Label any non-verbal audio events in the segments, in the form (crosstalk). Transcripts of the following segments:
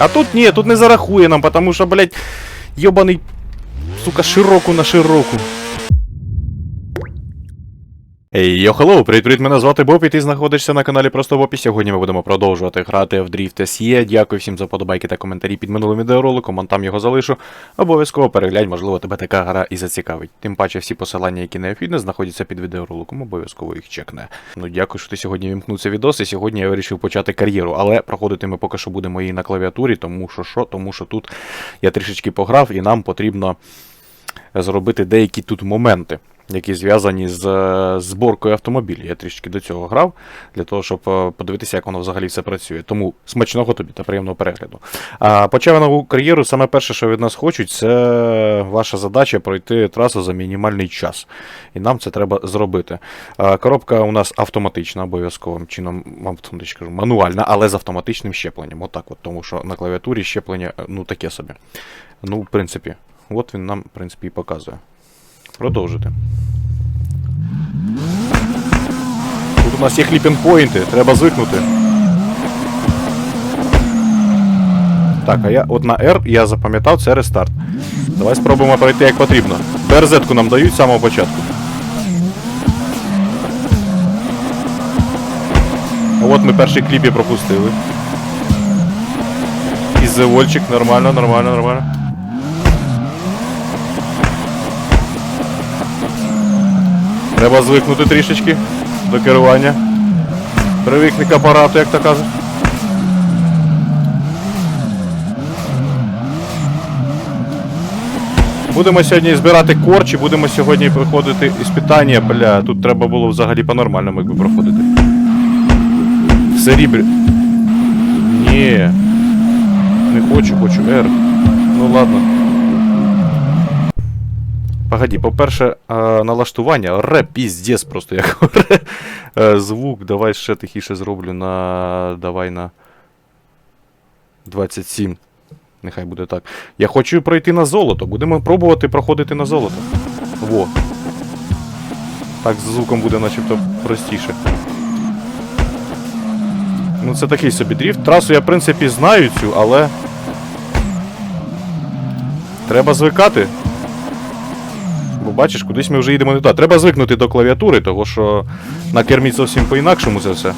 А тут ні, тут не зарахує нам, потому що, блядь, йобаний, сука, широку на широку. Йо, хеллоу, привіт, привіт, мене звати Боб, і ти знаходишся на каналі Просто Боб, і сьогодні ми будемо продовжувати грати в Drift SE. Дякую всім за подобайки та коментарі під минулим відеороликом, он там його залишу. Обов'язково переглянь, можливо, тебе така гра і зацікавить. Тим паче всі посилання, які необхідні, знаходяться під відеороликом, обов'язково їх чекне. Ну дякую, що ти сьогодні вімкнувся відос, і сьогодні я вирішив почати кар'єру, але проходити ми поки що будемо її на клавіатурі, тому що що, тому що тут я трішечки пограв, і нам потрібно зробити деякі тут моменти, які зв'язані з е, зборкою автомобілів. Я трішки до цього грав, для того, щоб е, подивитися, як воно взагалі все працює. Тому смачного тобі та приємного перегляду. А почав нову кар'єру. Саме перше, що від нас хочуть, це ваша задача пройти трасу за мінімальний час. І нам це треба зробити. Коробка у нас автоматична, обов'язковим чином, кажу, мануальна, але з автоматичним щепленням. Отак от, тому що на клавіатурі щеплення е, ну таке собі. Ну, в принципі, от він нам, в принципі, і показує. Продовжити. Тут у нас є кліпінг-поінти, треба звикнути. Так, а я от на R я запам'ятав, це рестарт. Давай спробуємо пройти як потрібно. БРЗ-ку нам дають з самого початку. От ми перший кліп і пропустили. Ізевольчик, нормально, нормально, нормально. Треба звикнути трішечки до керування. Привикни к апарату, як то кажуть. Будемо сьогодні збирати корчі, будемо сьогодні проходити іспитання. Бля, тут треба було взагалі по-нормальному якби проходити. Серібрі. Ні. Не хочу, хочу R. Ну ладно. Погоді, по-перше, е, налаштування, ре, піздец просто як. Е, Звук, давай ще тихіше зроблю на. Давай на 27. Нехай буде так. Я хочу пройти на золото. Будемо пробувати проходити на золото. Во. Так з звуком буде начебто простіше. Ну, це такий собі дріфт. Трасу я, в принципі, знаю цю, але. Треба звикати. Бо бачиш, кудись ми вже їдемо не туди. Треба звикнути до клавіатури, того що на кермі зовсім по-інакшому це все.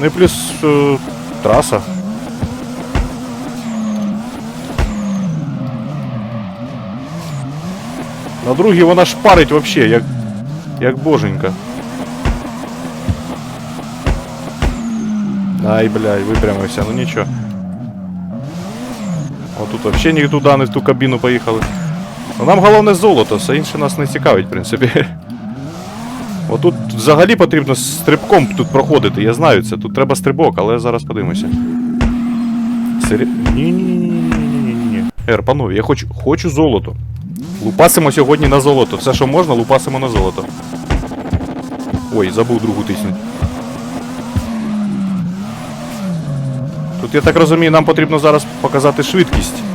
Ну і плюс е, траса. На другій вона шпарить вообще, як. як боженька. Ай, блядь, випрямився, ну нічого. Отут вообще ні туди, не в ту кабіну поїхали. Нам головне золото, все інше нас не цікавить, в принципі. Отут взагалі потрібно стрибком тут проходити, я знаю це. Тут треба стрибок, але зараз подивимося. Сері... Ні-ні-ні-ні-ні-ні. Ер, панове, я хочу, хочу золото. Лупасимо сьогодні на золото. Все, що можна, лупасимо на золото. Ой, забув другу тиснуть. Тут, я так розумію, нам потрібно зараз показати швидкість.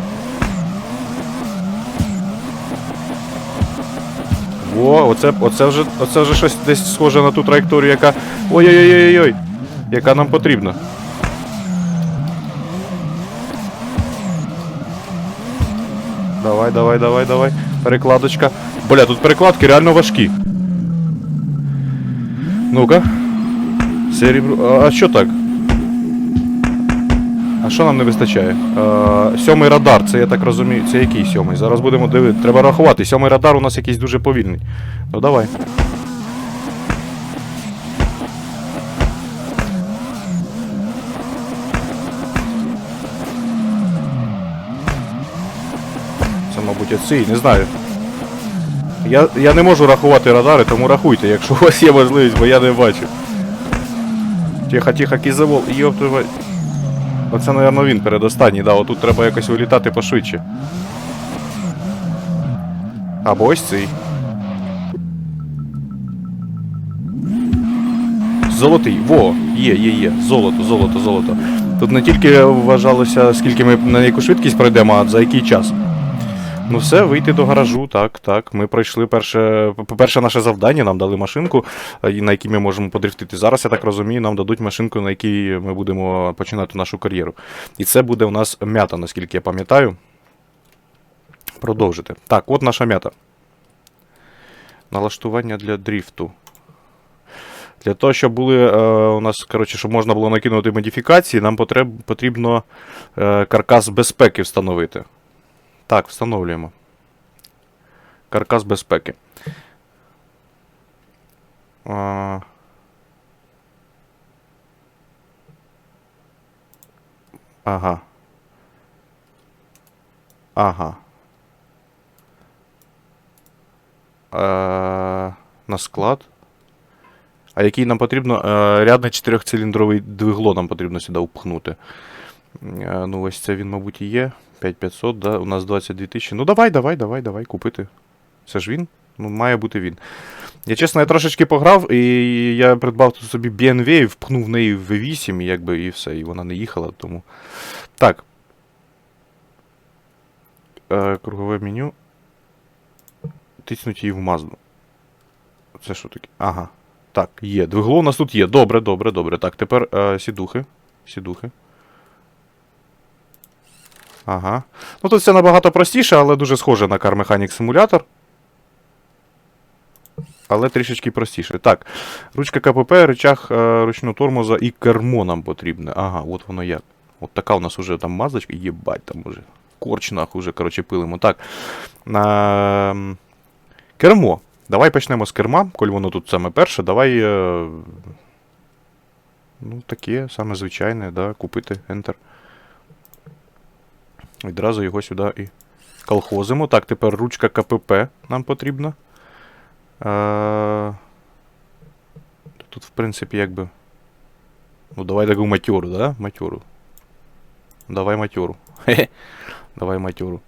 Во, оце, оце, вже, оце вже щось десь схоже на ту траєкторію, яка. Ой-ой-ой-ой-ой! Яка нам потрібна. Давай, давай, давай, давай. Перекладочка. Бля, тут перекладки реально важкі. Ну-ка. Серебро. А що так? Що нам не вистачає? Е, сьомий радар, це я так розумію. Це який сьомий? Зараз будемо дивитися. Треба рахувати. Сьомий радар у нас якийсь дуже повільний. Ну давай. Це, мабуть, оцей, не знаю. Я, я не можу рахувати радари, тому рахуйте, якщо у вас є можливість, бо я не бачу. Тихо, тихо, кізавол, йоп твою мать. Оце, мабуть, він передостанній, да, отут треба якось вилітати пошвидше. Або ось цей. Золотий. Во, є, є, є. Золото, золото, золото. Тут не тільки вважалося, скільки ми на яку швидкість пройдемо, а за який час. Ну все, вийти до гаражу, так, так. Ми пройшли перше, по-перше, наше завдання, нам дали машинку, е, на якій ми можемо подрифтити. Зараз, я так розумію, нам дадуть машинку, на якій ми будемо починати нашу кар'єру. І це буде у нас м'ята, наскільки я пам'ятаю. Продовжити. Так, от наша м'ята. Налаштування для дріфту. Для того, щоб були е, у нас, коротше, щоб можна було накинути модифікації, нам потрібно е, каркас безпеки встановити. Так, встановлюємо. Каркас безпеки. А... Ага. Ага. Е, на склад. А який нам потрібно? Е, рядне чотирьохциліндровий двигло нам потрібно сюди впхнути. Е, ну, ось це він, мабуть, і є. 5500, да? у нас 22 тисячі. Ну давай, давай, давай, давай, купити. Це ж він? Ну, має бути він. Я чесно, я трошечки пограв, і я придбав тут собі BMW і впхнув в неї в V8, і якби і все, і вона не їхала, тому. Так. Е, кругове меню. Тиснуть її в Мазду. Це що таке? Ага. Так, є. Двигло у нас тут є. Добре, добре, добре. Так, тепер е, сідухи. Сідухи. Ага. Ну тут все набагато простіше, але дуже схоже на Car Mechanic Simulator. Але трішечки простіше. Так, ручка КПП, рычаг е, ручного тормоза і кермо нам потрібне. Ага, от воно як. От така у нас уже там мазочка. Єбать, там уже. Корч нахуй уже, коротше, пилимо. Так. Е, кермо. Давай почнемо з керма, коль воно тут саме перше, давай. Е, ну, таке, саме звичайне, да, купити Enter. Відразу його сюди і колхозимо. Так, тепер ручка КПП нам потрібна. А... Тут, в принципі, якби. Ну, давай таку матюру, да? Матюру. Давай матюру. Хе-хе. Давай матюру.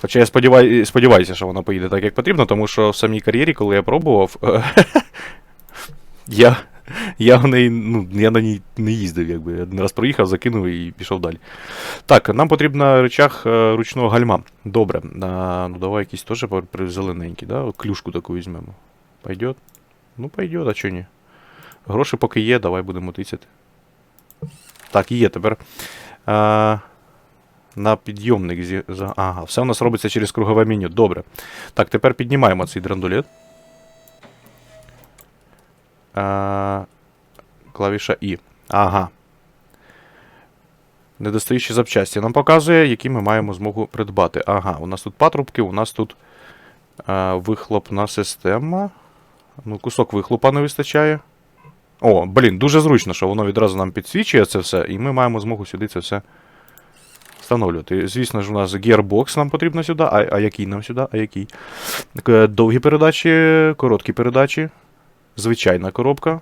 Хоча я сподіваю, сподіваюся, що вона поїде так, як потрібно, тому що в самій кар'єрі, коли я пробував, (laughs) я я в неї, ну, я на ній не їздив, якби. Один раз проїхав, закинув і пішов далі. Так, нам потрібна речах е, ручного гальма. Добре. А, ну давай якийсь теж зелененький, да? Клюшку таку візьмемо. Пойдет? Ну, пойдет, а чого ні? Гроші поки є, давай будемо тицяти. Так, є тепер. А, на підйомник. Зі... Ага, все у нас робиться через кругове меню. Добре. Так, тепер піднімаємо цей драндулет. А, Клавіша І. Ага. Недостаючі запчасті нам показує, які ми маємо змогу придбати. Ага, у нас тут патрубки, у нас тут а, вихлопна система. Ну, кусок вихлопа не вистачає. О, блін, дуже зручно, що воно відразу нам підсвічує це все, і ми маємо змогу сюди це все встановлювати. Звісно ж, у нас гербокс нам потрібно сюди. А а який нам сюди? А який? Довгі передачі, короткі передачі звичайна коробка.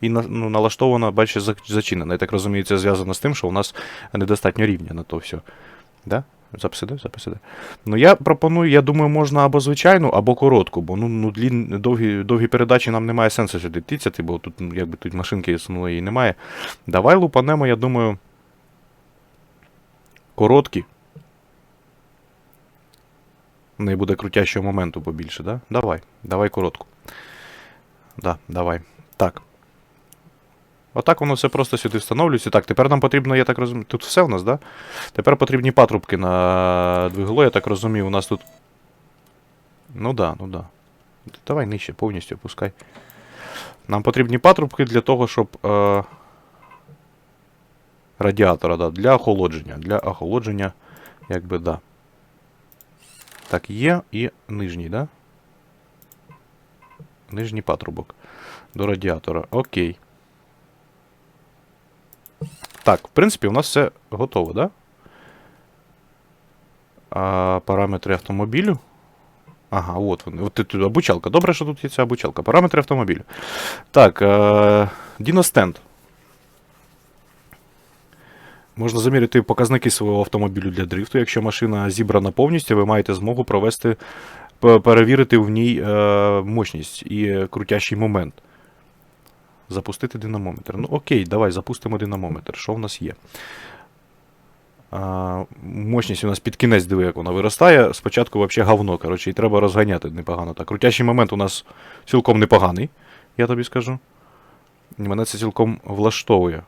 І ну, налаштована, бачите, зачинена. Я так розумію, це зв'язано з тим, що у нас недостатньо рівня на то все. Да? Записиде, записиде. Ну я пропоную, я думаю, можна або звичайну, або коротку, бо ну, ну длін, довгі довгі передачі нам немає сенсу сюди тицяти, бо тут ну, якби тут машинки самої немає. Давай лупанемо, я думаю. Короткі. В неї буде крутящого моменту побільше, да? Давай, давай коротку. Да, давай. Так. Отак воно все просто сюди встановлюється. Так, тепер нам потрібно, я так розумію. Тут все у нас, да? Тепер потрібні патрубки на двигло, я так розумію, у нас тут. Ну да, ну да. Давай нижче, повністю опускай. Нам потрібні патрубки для того, щоб. Е... Радіатора, да, для охолодження. Для охолодження, якби, да. Так, є і нижній, да? Нижній патрубок до радіатора. Окей. Так, в принципі, у нас все готово, да? А, Параметри автомобілю. Ага, от вони. От тут обучалка. Добре, що тут є ця обучалка. Параметри автомобілю. Так, е, Діностенд. Можна заміряти показники свого автомобілю для дрифту. Якщо машина зібрана повністю, ви маєте змогу провести перевірити в ній е, мощність і крутящий момент. Запустити динамометр. Ну окей, давай запустимо динамометр. Що в нас є? А, мощність у нас під кінець диви, як вона виростає. Спочатку взагалі говно, коротше, і треба розганяти непогано. Так, крутящий момент у нас цілком непоганий, я тобі скажу. Мене це цілком влаштовує.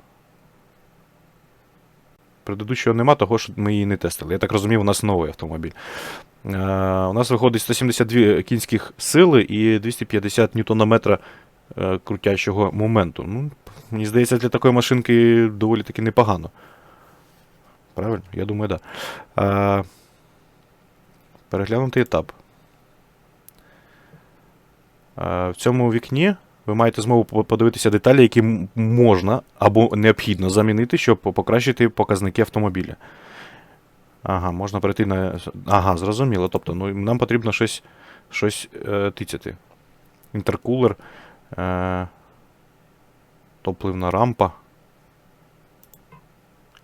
Предыдущого нема, того що ми її не тестили. Я так розумію, у нас новий автомобіль. Е, у нас виходить 172 кінських сили і 250 ньютонометра е, крутящого моменту. Ну, мені здається, для такої машинки доволі таки непогано. Правильно? Я думаю, так. Да. Е, переглянути етап. Е, в цьому вікні ви маєте змогу подивитися деталі, які можна або необхідно замінити, щоб покращити показники автомобіля. Ага, можна перейти на. Ага, зрозуміло. Тобто, ну, нам потрібно щось, щось е, тицяти. Інтеркулер. Е, топливна рампа.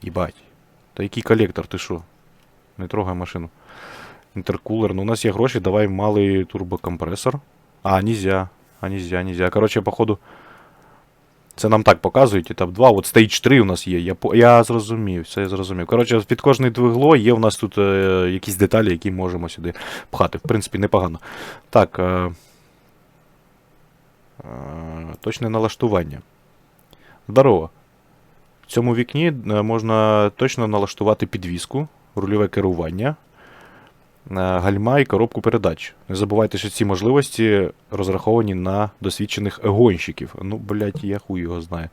Їбать. Та який колектор, ти що? Не трогай машину. Інтеркулер. Ну, у нас є гроші, давай малий турбокомпресор. А, нельзя. А, нельзя, нельзя. Короче, походу. Це нам так показують, етап 2. От Stage 3 у нас є. Я, я зрозумів, все я зрозумів. Коротше, під кожне двигло є у нас тут е, якісь деталі, які можемо сюди пхати. В принципі, непогано. Так. Е, точне налаштування. Здорово. В цьому вікні е, можна точно налаштувати підвіску, рульове керування, е, гальма і коробку передач. Не забувайте, що ці можливості розраховані на досвідчених гонщиків. Ну, блядь, я хуй його знаю.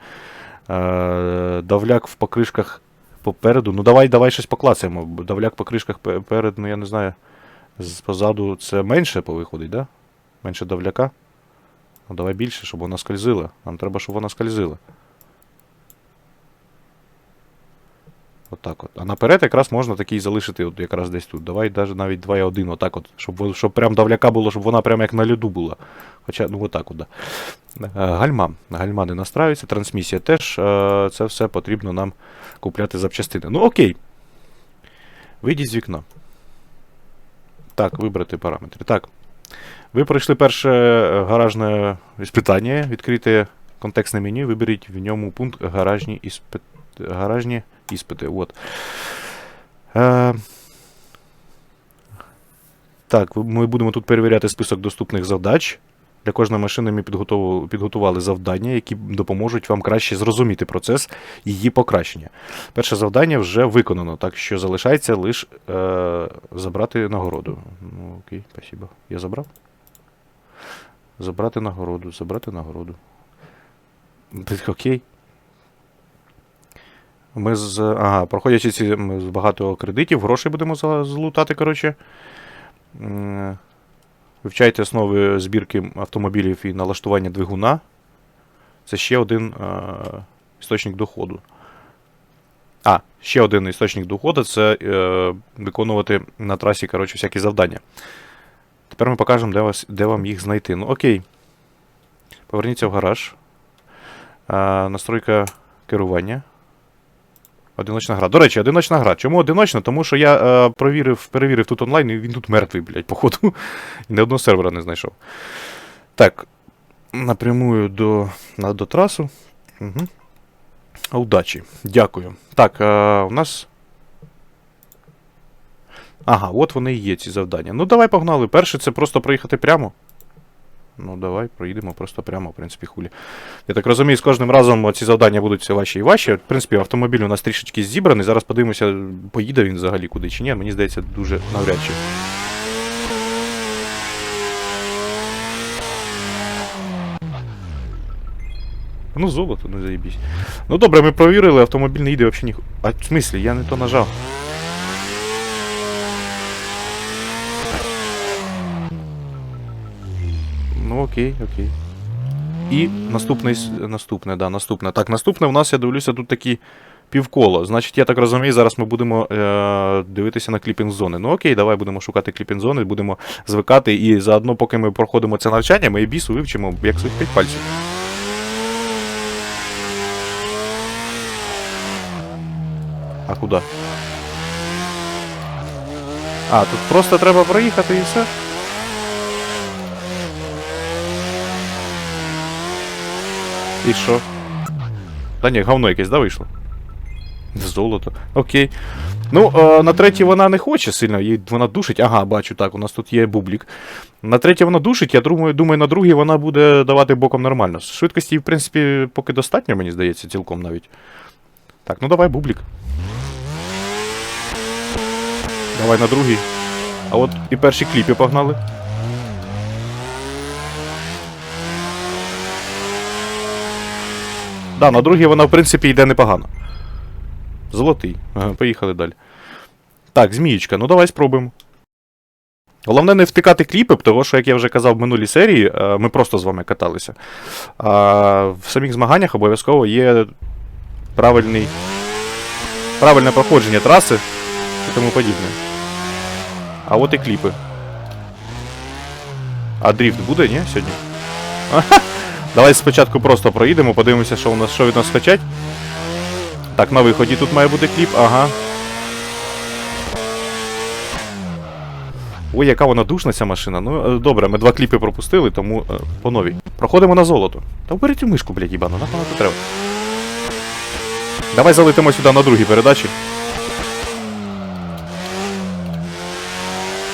Е, давляк в покришках попереду. Ну, давай, давай щось поклацаємо. Давляк в покришках пе- перед, ну я не знаю. Позаду це менше повиходить, да? Менше давляка. Ну, давай більше, щоб вона скользила. Нам треба, щоб вона скользила. Отак от. А наперед якраз можна такий залишити, от якраз десь тут. Давай даже навіть 2,1, отак от. Щоб, щоб прям давляка було, щоб вона прям як на льоду була. Хоча, ну отак от, да. Е, Гальма. Гальма не настраюється, трансмісія теж. е, Це все потрібно нам купляти запчастини. Ну окей. Вийдіть з вікна. Так, вибрати параметри. Так. Ви пройшли перше е, гаражне іспитання. відкрите контекстне меню, виберіть в ньому пункт гаражні іспит... гаражні іспити. От. Е... Так, ми будемо тут перевіряти список доступних завдач. Для кожної машини ми підготували завдання, які допоможуть вам краще зрозуміти процес її покращення. Перше завдання вже виконано, так що залишається лише е, забрати нагороду. Ну, окей, спасибо. Я забрав? Забрати нагороду, забрати нагороду. Окей. Ми з. Ага, проходячи ці ми з багато кредитів, грошей будемо злутати, коротше. Вивчайте основи збірки автомобілів і налаштування двигуна. Це ще один е, істочник доходу. А, ще один істочник доходу це е, виконувати на трасі, коротше, всякі завдання. Тепер ми покажемо, де, вас, де вам їх знайти. Ну, окей. Поверніться в гараж. А, настройка керування. Одиночна гра. До речі, одиночна гра. Чому одиночна? Тому що я е, провірив, перевірив тут онлайн, і він тут мертвий, блядь, походу. (laughs) І ні одного сервера не знайшов. Так. Напрямую до, до трасу. Угу. Удачі. Дякую. Так, е, у нас. Ага, от вони і є, ці завдання. Ну, давай погнали. Перше, це просто проїхати прямо. Ну, давай, проїдемо просто прямо, в принципі, хулі. Я так розумію, з кожним разом ці завдання будуть все важче і важче. В принципі, автомобіль у нас трішечки зібраний. Зараз подивимося, поїде він взагалі куди чи ні. Мені здається, дуже навряд чи. Ну, золото, ну заєбісь. Ну добре, ми провірили, автомобіль не їде взагалі ні. А в смислі, я не то нажав. Ну окей, окей. І наступний, наступне, да, наступне. Так, наступне у нас, я дивлюся, тут такі півколо. Значить, я так розумію, зараз ми будемо е, дивитися на кліпінг зони. Ну окей, давай будемо шукати кліпінг зони, будемо звикати. І заодно, поки ми проходимо це навчання, ми і бісу вивчимо як своїх п'ять пальців. А куди? А, тут просто треба проїхати і все. І що? Та ні, говно якесь, да, вийшло? Золото. Окей. Ну, е, на третій вона не хоче сильно, їй вона душить. Ага, бачу, так, у нас тут є бублік. На третій вона душить, я думаю, думаю, на другій вона буде давати боком нормально. Швидкості, в принципі, поки достатньо, мені здається, цілком навіть. Так, ну давай, бублік. Давай на другий. А от і перші кліпи погнали. Да, на другій вона, в принципі, йде непогано. Золотий. Ага, поїхали далі. Так, змієчка, ну давай спробуємо. Головне не втикати кліпи, тому що, як я вже казав в минулій серії, е, ми просто з вами каталися. А в самих змаганнях обов'язково є правильний, правильне проходження траси і тому подібне. А от і кліпи. А дріфт буде, ні, сьогодні? Давай спочатку просто проїдемо, подивимося, що у нас що від нас хочуть. Так, на виході тут має бути кліп, ага. Ой, яка вона душна ця машина. Ну, е, добре, ми два кліпи пропустили, тому е, по новій. Проходимо на золото. Та вбери цю мишку, блядь, їбану, нахуй вона треба. Давай залетимо сюди на другій передачі.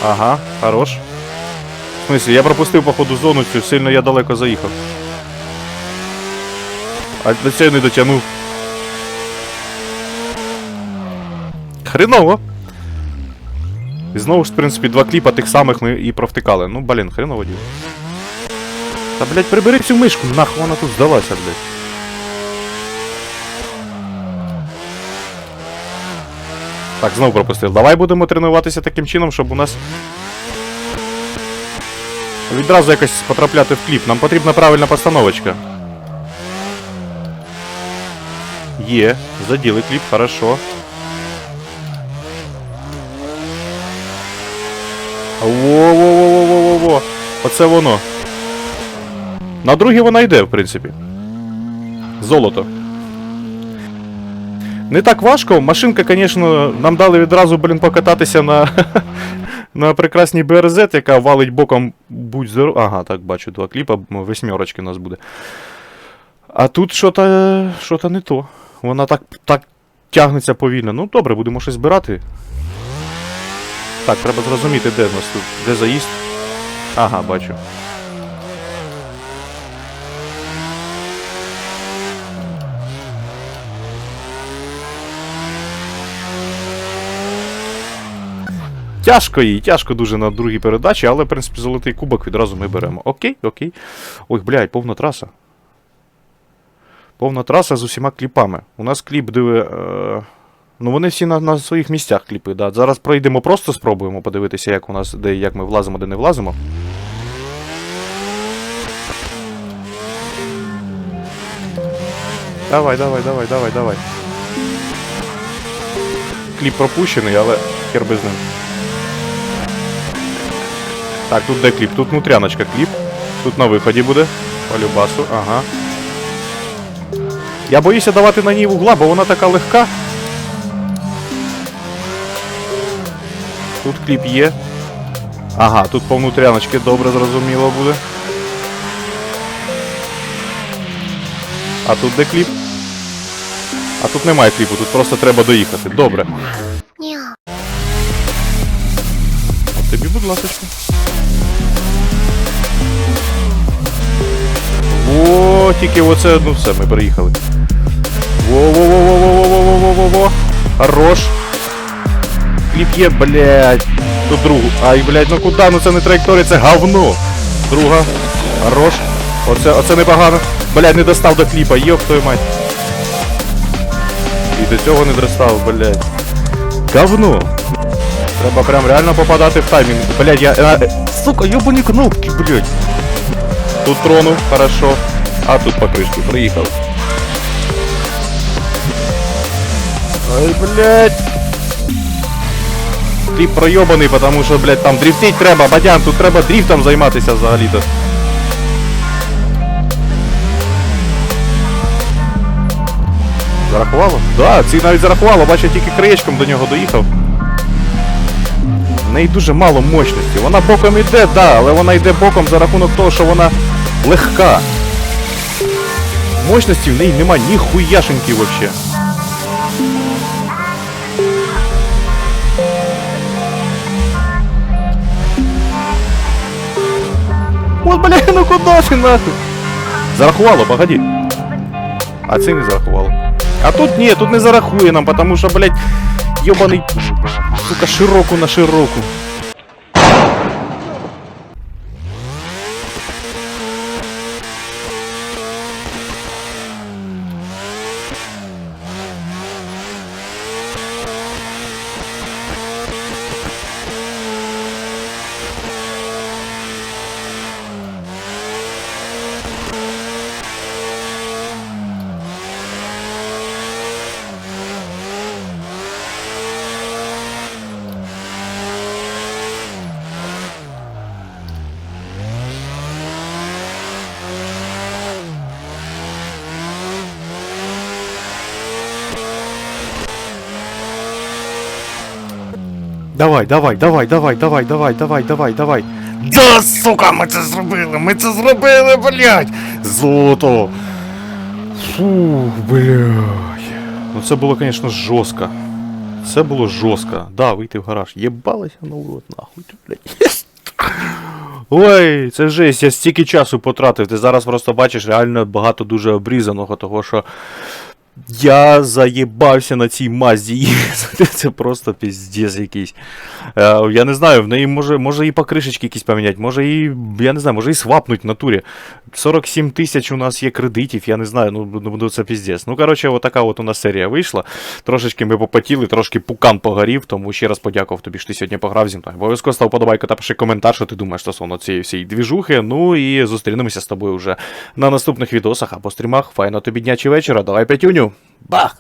Ага, хорош. В смысле, я пропустив, походу, зону цю, сильно я далеко заїхав. А до цього не дотягнув. Хреново. І знову ж, в принципі, два кліпа тих самих ми і провтикали. Ну, блін, хреново діло. Та, блядь, прибери цю мишку, нахуй вона тут здалася, блядь. Так, знову пропустив. Давай будемо тренуватися таким чином, щоб у нас відразу якось потрапляти в кліп. Нам потрібна правильна постановочка. Є, заділи кліп, хорошо. Во-во-во-во-во-во-во! Оце воно. На другій вона йде, в принципі. Золото. Не так важко. Машинка, звісно, нам дали відразу, блін, покататися на, (laughs) на прекрасній БРЗ, яка валить боком будь здоров. Ага, так бачу, два кліпа, восьмерочки у нас буде. А тут що-то що-то не то. Вона так, так тягнеться повільно. Ну, добре, будемо щось збирати. Так, треба зрозуміти, де в нас тут. Де заїзд. Ага, бачу. Тяжко їй, тяжко дуже на другій передачі, але, в принципі, золотий кубок відразу ми беремо. Окей, окей. Ой, блядь, повна траса. Повна траса з усіма кліпами. У нас кліп диви. Е... Ну вони всі на, на своїх місцях кліпи, да. Зараз пройдемо, просто спробуємо подивитися, як у нас, де як ми влазимо, де не влазимо. Давай, давай, давай, давай, давай. Кліп пропущений, але хер без ним. Так, тут де кліп? Тут внутряночка кліп. Тут на виході буде. По любасу, ага. Я боюся давати на ній вугла, бо вона така легка. Тут кліп є. Ага, тут по внутряночки добре зрозуміло буде. А тут де кліп? А тут немає кліпу, тут просто треба доїхати. Добре. От тобі, будь ласка. Во, тільки оце, ну все, ми приїхали. Во-во-во-во-во-во-во-во-во-во. Хорош. Кліп є, блядь. Тут другу. Ай, блядь, ну куди? Ну це не траєкторія, це говно. Друга. Хорош. Оце, оце непогано. Блядь, не достав до кліпа, йоп твою мать. І до цього не достав, блядь. Говно. Треба прям реально попадати в таймінг. Блядь, я... сука, ёбані кнопки, блядь. Тут тронув, хорошо. А тут по приїхав. Ай, блядь. Кліп пройобаний, потому що, блядь, там дрифтить треба, бадян, тут треба дрифтом займатися взагалі-то. Зарахувало? Да, ці навіть зарахувало, бачу, я тільки краєчком до нього доїхав. В неї дуже мало мощності. Вона боком йде, да, але вона йде боком за рахунок того, що вона легка. Мощності в неї нема ніхуяшеньки вообще. Бля, ну куда ты нахуй? Зарахувало, погоди. А це не зарахувало. А тут ні, тут не зарахує нам, потому що, блядь, йобаний, сука, широку на широку. Давай, давай, давай, давай, давай, давай, давай, давай, давай. Да, сука, ми це зробили, ми це зробили, блядь! Золото! Фу, блядь. Ну це було, звісно, жорстко. Це було жорстко. Да, вийти в гараж. Єбалася на урод, нахуй, блядь. Ой, це жесть, я стільки часу потратив. Ти зараз просто бачиш реально багато дуже обрізаного, того що я заєбався на цій мазі. (laughs) Це просто піздець якийсь. Е, я не знаю, в неї може, може і покришечки якісь поміняти, може і, я не знаю, може і свапнуть в натурі. 47 тисяч у нас є кредитів, я не знаю, ну, ну ну, це піздець. Ну, коротше, отака от у нас серія вийшла. Трошечки ми попотіли, трошки пукан погорів, тому ще раз подякував тобі, що ти сьогодні пограв зі мною. Обов'язково став подобайку та пиши коментар, що ти думаєш стосовно цієї всієї двіжухи. Ну і зустрінемося з тобою вже на наступних відосах або стрімах. Файно тобі дня чи вечора. Давай п'ятюню. Back.